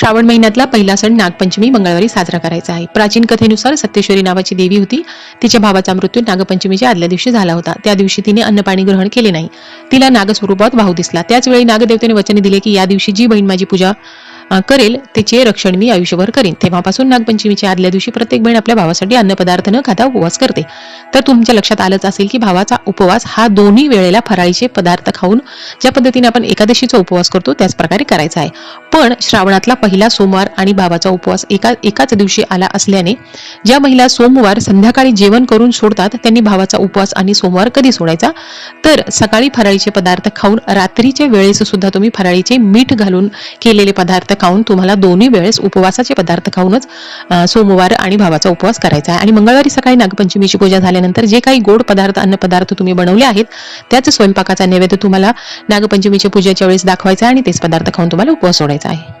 श्रावण महिन्यातला पहिला सण नागपंचमी मंगळवारी साजरा करायचा आहे. प्राचीन कथेनुसार सत्यश्वरी नावाची देवी होती. तिच्या भावाचा मृत्यू नागपंचमीच्या आदल्या दिवशी झाला होता. त्या दिवशी तिने अन्नपाणी ग्रहण केले नाही. तिला नागस्वरूपात भाऊ दिसला. त्याचवेळी नागदेवतेने वचन दिले की या दिवशी जी बहीण माझी पूजा करेल तिचे रक्षण मी आयुष्यभर करीन. तेव्हापासून नागपंचमीच्या आदल्या दिवशी प्रत्येक बहीण आपल्या भावासाठी अन्नपदार्थ न खाता उपवास करते. तर तुमच्या लक्षात आलंच असेल की भावाचा उपवास हा दोन्ही वेळेला फराळीचे पदार्थ खाऊन ज्या पद्धतीने आपण एकादशीचा उपवास करतो त्याच प्रकारे करायचा आहे. पण श्रावणातला पहिला सोमवार आणि भावाचा उपवास एका एकाच दिवशी आला असल्याने ज्या महिला सोमवार संध्याकाळी जेवण करून सोडतात त्यांनी भावाचा उपवास आणि सोमवार कधी सोडायचा? तर सकाळी फराळीचे पदार्थ खाऊन रात्रीच्या वेळेस सुद्धा तुम्ही फराळीचे मीठ घालून केलेले पदार्थ खाऊन तुम्हाला दोन्ही वेळेस उपवासाचे पदार्थ खाऊनच सोमवार आणि भावाचा उपवास करायचा आहे. आणि मंगळवारी सकाळी नागपंचमीची पूजा झाल्यानंतर जे काही गोड पदार्थ अन्नपदार्थ तुम्ही बनवले आहेत त्याच स्वयंपाकाचा नैवेद्य तुम्हाला नागपंचमीच्या पूजेच्या वेळेस दाखवायचा आहे आणि तेच पदार्थ खाऊन तुम्हाला उपवास सोडायचा आहे.